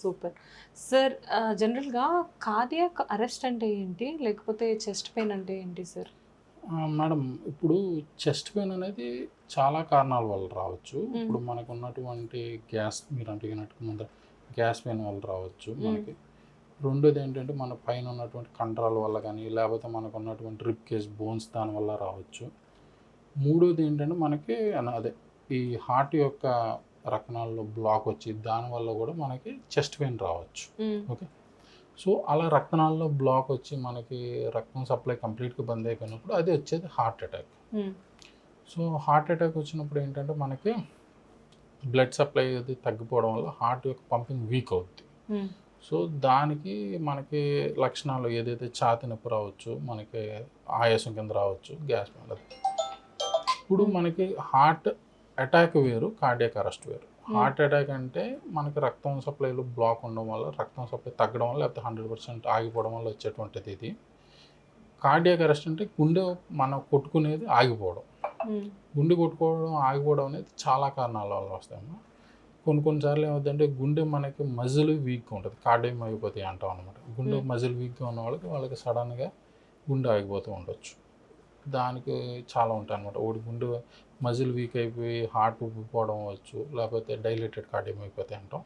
Super. Sir జనరల్గా cardiac arrest అంటే ఏంటి? లేకపోతే చెస్ట్ పెయిన్ అంటే ఏంటి సార్? మేడం ఇప్పుడు చెస్ట్ పెయిన్ అనేది చాలా కారణాల వల్ల రావచ్చు. ఇప్పుడు మనకు ఉన్నటువంటి గ్యాస్ మీరు అడిగినట్టు ముందర గ్యాస్ పెయిన్ వల్ల రావచ్చు. మనకి రెండోది ఏంటంటే మన పైన ఉన్నటువంటి కండరాల వల్ల కానీ లేకపోతే మనకు ఉన్నటువంటి రిప్ కేస్ బోన్స్ దాని వల్ల రావచ్చు. మూడోది ఏంటంటే మనకి అదే ఈ హార్ట్ యొక్క రకణాల్లో బ్లాక్ వచ్చి దానివల్ల కూడా మనకి చెస్ట్ పెయిన్ రావచ్చు. ఓకే సో అలా రక్తనాళాల్లో బ్లాక్ వచ్చి మనకి రక్తం సప్లై కంప్లీట్గా బంద్ అయిపోయినప్పుడు అది వచ్చేది heart attack so heart attack వచ్చినప్పుడు ఏంటంటే మనకి బ్లడ్ సప్లై అది తగ్గిపోవడం వల్ల హార్ట్ యొక్క పంపింగ్ వీక్ అవుద్ది. సో దానికి మనకి లక్షణాలు ఏదైతే ఛాతి నొప్పి రావచ్చు మనకి ఆయాసం కింద రావచ్చు గ్యాస్ మీద ఇప్పుడు మనకి హార్ట్ అటాక్ వేరు కార్డియాక్ అరెస్ట్ వేరు. హార్ట్ అటాక్ అంటే మనకి రక్తం సప్లైలో బ్లాక్ ఉండడం వల్ల రక్తం సప్లై తగ్గడం వల్ల లేకపోతే హండ్రెడ్ పర్సెంట్ ఆగిపోవడం వల్ల వచ్చేటువంటిది ఇది. కార్డియాక్ అరెస్ట్ అంటే గుండె మనం కొట్టుకునేది ఆగిపోవడం. గుండె కొట్టుకోవడం ఆగిపోవడం అనేది చాలా కారణాల వల్ల వస్తాయమ్మా. కొన్ని కొన్నిసార్లు ఏమవుతుందంటే గుండె మనకి మజిల్ వీక్గా ఉంటుంది. కార్డియం అయిపోతాయి అంటాం అనమాట గుండె Hmm. మజిల్ వీక్గా ఉన్న వాళ్ళకి వాళ్ళకి సడన్గా గుండె ఆగిపోతూ ఉండొచ్చు. దానికి చాలా ఉంటాయి అనమాట ఒకటి గుండె మజిల్ వీక్ అయిపోయి హార్ట్ ఉబ్బిపోవడం అవ్వచ్చు లేకపోతే డైలేటెడ్ కార్డియం అయిపోతాయి అంటాం.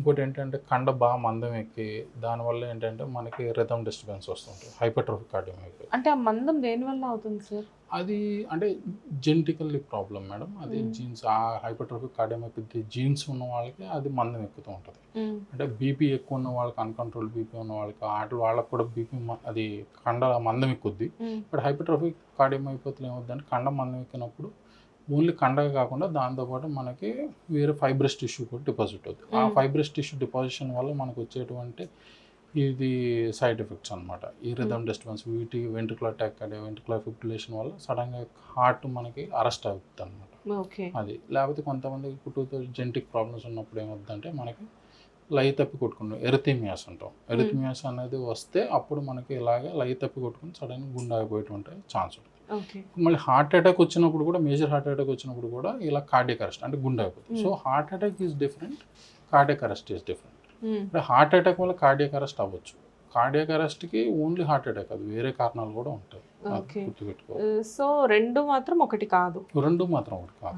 ఇంకోటి ఏంటంటే కండ బాగా మందం ఎక్కి దానివల్ల ఏంటంటే మనకి రిథమ్ డిస్టర్బెన్స్ వస్తుంటాయి హైపర్ట్రోఫిక్ కార్డియం అయిపోయి అంటే ఆ మందం దేని వల్ల అవుతుంది సార్? అది అంటే జెనటికల్లీ ప్రాబ్లం మేడం. అది. జీన్స్ ఆ హైపర్ట్రోఫిక్ కార్డియోమైపతి జీన్స్ ఉన్న వాళ్ళకి అది మందం ఎక్కుతూ ఉంటుంది. అంటే బీపీ ఎక్కువ ఉన్న వాళ్ళకి అన్కంట్రోల్ బీపీ ఉన్న వాళ్ళకి వాటి వాళ్ళకి కూడా బీపీ అది కండ మందం ఎక్కుద్ది. బట్ హైపర్ట్రోఫిక్ కార్డియోమైపతిలో ఏమవుతుందంటే కండ మందం ఎక్కినప్పుడు ఓన్లీ కండగా కాకుండా దాంతోపాటు మనకి వేరే ఫైబ్రస్ టిష్యూ కూడా డిపాజిట్ అవుతుంది. ఆ. ఫైబ్రస్ టిష్యూ డిపాజిషన్ వల్ల మనకు వచ్చేటువంటి ఇది సైడ్ ఎఫెక్ట్స్ అనమాట ఈ రిథమ్ డిస్టర్బెన్స్ వీటి వెంట్రుకులర్ అటాక్ అనే వెంట్రుకులర్ ఫిబ్రిలేషన్ వల్ల సడన్గా హార్ట్ మనకి అరెస్ట్ అవుతుంది అనమాట అది. లేకపోతే కొంతమంది ఇప్పుడు జెనటిక్ ప్రాబ్లమ్స్ ఉన్నప్పుడు ఏమవుతుందంటే మనకి లై తప్పి కొట్టుకుంటాం. ఎరిథిమియాస్ అంటాం. ఎరిథిమియాస్ అనేది వస్తే అప్పుడు మనకి ఇలాగ లై తప్పి కొట్టుకుని సడన్గా గుండె ఆగిపోయేటువంటి ఛాన్స్ ఉంటుంది. ఓకే. మళ్ళీ హార్ట్ అటాక్ వచ్చినప్పుడు కూడా మేజర్ హార్ట్ అటాక్ వచ్చినప్పుడు కూడా ఇలా కార్డియక్ అరెస్ట్ అంటే గుండె అయిపోతుంది so heart attack is different cardiac arrest is different. అంటే హార్ట్ అటాక్ వల్ల కార్డియక్ అరెస్ట్ అవ్వచ్చు. కార్డియక్ అరెస్ట్కి ఓన్లీ హార్ట్ అటాక్ అది వేరే కారణాలు కూడా ఉంటాయి. గుర్తుపెట్టుకోవాలి సో రెండు మాత్రం ఒకటి కాదు. రెండు మాత్రం ఒకటి కాదు.